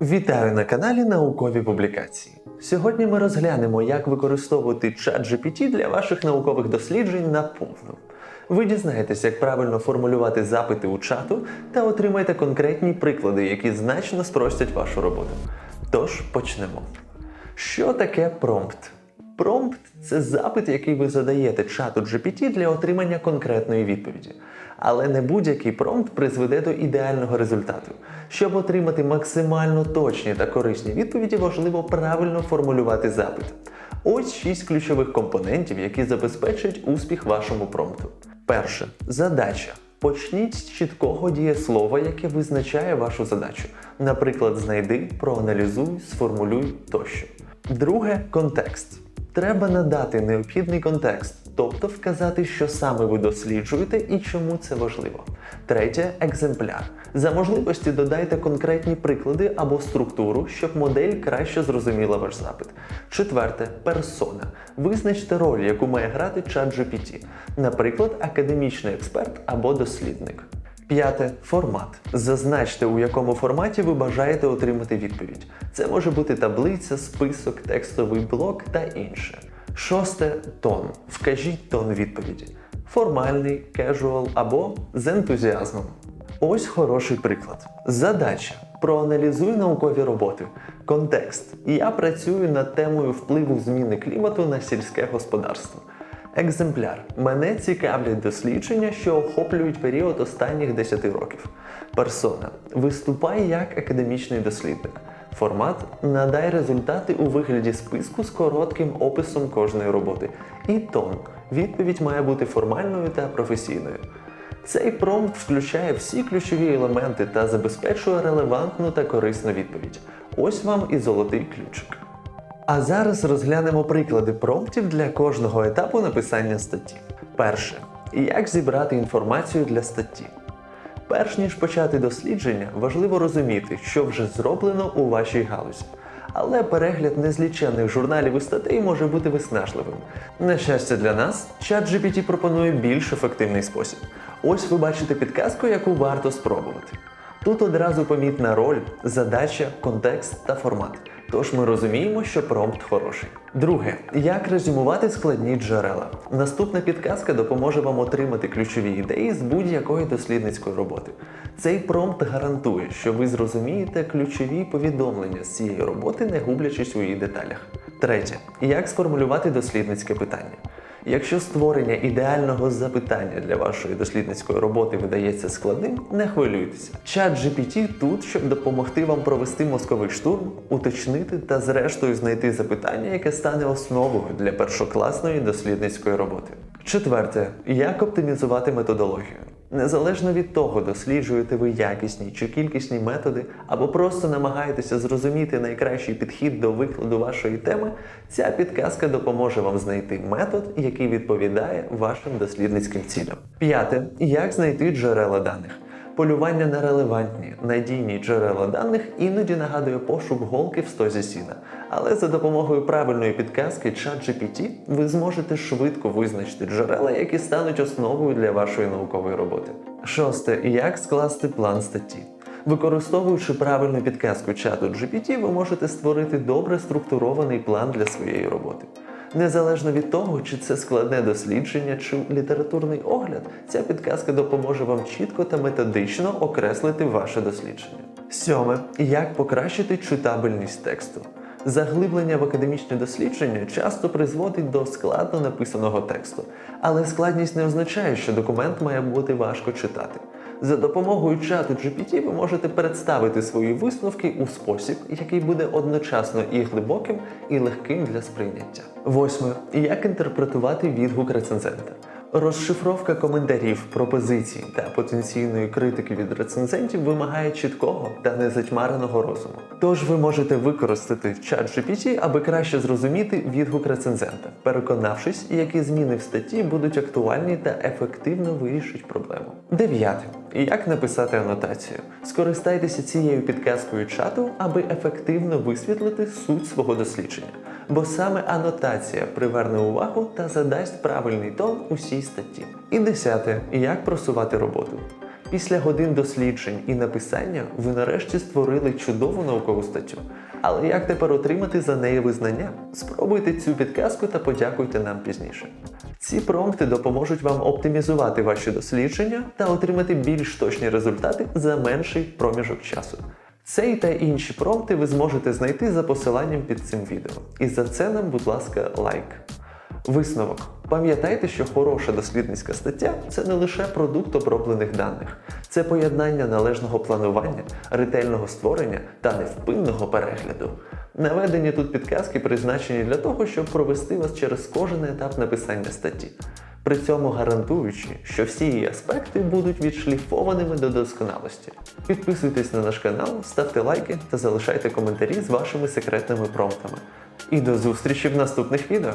Вітаю на каналі Наукові публікації. Сьогодні ми розглянемо, як використовувати чат GPT для ваших наукових досліджень наповну. Ви дізнаєтесь, як правильно формулювати запити у чату та отримаєте конкретні приклади, які значно спростять вашу роботу. Тож почнемо. Що таке промпт? Промпт це запит, який ви задаєте чату GPT для отримання конкретної відповіді. Але не будь-який промпт призведе до ідеального результату. Щоб отримати максимально точні та корисні відповіді, важливо правильно формулювати запит. Ось шість ключових компонентів, які забезпечать успіх вашому промпту. Перше задача. Почніть з чіткого дієслова, яке визначає вашу задачу. Наприклад, знайди, проаналізуй, сформулюй тощо. Друге контекст. Треба надати необхідний контекст, тобто вказати, що саме ви досліджуєте і чому це важливо. Третє екземпляр. За можливості додайте конкретні приклади або структуру, щоб модель краще зрозуміла ваш запит. Четверте персона. Визначте роль, яку має грати чат GPT, наприклад, академічний експерт або дослідник. П'яте формат. Зазначте, у якому форматі ви бажаєте отримати відповідь. Це може бути таблиця, список, текстовий блок та інше. Шосте тон. Вкажіть тон відповіді. Формальний, кежуал або з ентузіазмом. Ось хороший приклад. Задача. Проаналізуй наукові роботи. Контекст. Я працюю над темою впливу зміни клімату на сільське господарство. Екземпляр. Мене цікавлять дослідження, що охоплюють період останніх 10 років. Персона. Виступай як академічний дослідник. Формат надай результати у вигляді списку з коротким описом кожної роботи. І тон. Відповідь має бути формальною та професійною. Цей промпт включає всі ключові елементи та забезпечує релевантну та корисну відповідь. Ось вам і золотий ключик. А зараз розглянемо приклади промптів для кожного етапу написання статті. Перше. Як зібрати інформацію для статті? Перш ніж почати дослідження, важливо розуміти, що вже зроблено у вашій галузі. Але перегляд незліченних журналів і статей може бути виснажливим. На щастя для нас, чат GPT пропонує більш ефективний спосіб. Ось ви бачите підказку, яку варто спробувати. Тут одразу помітна роль, задача, контекст та формат. Тож ми розуміємо, що промпт хороший. Друге, як резюмувати складні джерела. Наступна підказка допоможе вам отримати ключові ідеї з будь-якої дослідницької роботи. Цей промпт гарантує, що ви зрозумієте ключові повідомлення з цієї роботи, не гублячись у її деталях. Третє, як сформулювати дослідницьке питання. Якщо створення ідеального запитання для вашої дослідницької роботи видається складним, не хвилюйтеся. Чат GPT тут, щоб допомогти вам провести мозковий штурм, уточнити та зрештою знайти запитання, яке стане основою для першокласної дослідницької роботи. Четверте, як оптимізувати методологію. Незалежно від того, досліджуєте ви якісні чи кількісні методи, або просто намагаєтеся зрозуміти найкращий підхід до викладу вашої теми, ця підказка допоможе вам знайти метод, який відповідає вашим дослідницьким цілям. П'яте. Як знайти джерела даних. Полювання на релевантні, надійні джерела даних іноді нагадує пошук голки в стозі сіна. Але за допомогою правильної підказки ChatGPT ви зможете швидко визначити джерела, які стануть основою для вашої наукової роботи. Шосте. Як скласти план статті. Використовуючи правильну підказку чату GPT, ви можете створити добре структурований план для своєї роботи. Незалежно від того, чи це складне дослідження чи літературний огляд, ця підказка допоможе вам чітко та методично окреслити ваше дослідження. Сьоме. Як покращити читабельність тексту. Заглиблення в академічне дослідження часто призводить до складно написаного тексту, але складність не означає, що документ має бути важко читати. За допомогою чату GPT ви можете представити свої висновки у спосіб, який буде одночасно і глибоким, і легким для сприйняття. Восьме. Як інтерпретувати відгук рецензента. Розшифровка коментарів, пропозицій та потенційної критики від рецензентів вимагає чіткого та незатьмареного розуму. Тож ви можете використати чат GPT, аби краще зрозуміти відгук рецензента, переконавшись, які зміни в статті будуть актуальні та ефективно вирішать проблему. Дев'яте. Як написати анотацію? Скористайтеся цією підказкою чату, аби ефективно висвітлити суть свого дослідження. Бо саме анотація приверне увагу та задасть правильний тон усій статті. І десяте. Як просувати роботу. Після годин досліджень і написання ви нарешті створили чудову наукову статтю. Але як тепер отримати за неї визнання? Спробуйте цю підказку та подякуйте нам пізніше. Ці промпти допоможуть вам оптимізувати ваші дослідження та отримати більш точні результати за менший проміжок часу. Цей та інші промпти ви зможете знайти за посиланням під цим відео. І за це нам, будь ласка, лайк. Висновок. Пам'ятайте, що хороша дослідницька стаття це не лише продукт оброблених даних, це поєднання належного планування, ретельного створення та невпинного перегляду. Наведені тут підказки призначені для того, щоб провести вас через кожен етап написання статті, при цьому гарантуючи, що всі її аспекти будуть відшліфованими до досконалості. Підписуйтесь на наш канал, ставте лайки та залишайте коментарі з вашими секретними промптами. І до зустрічі в наступних відео!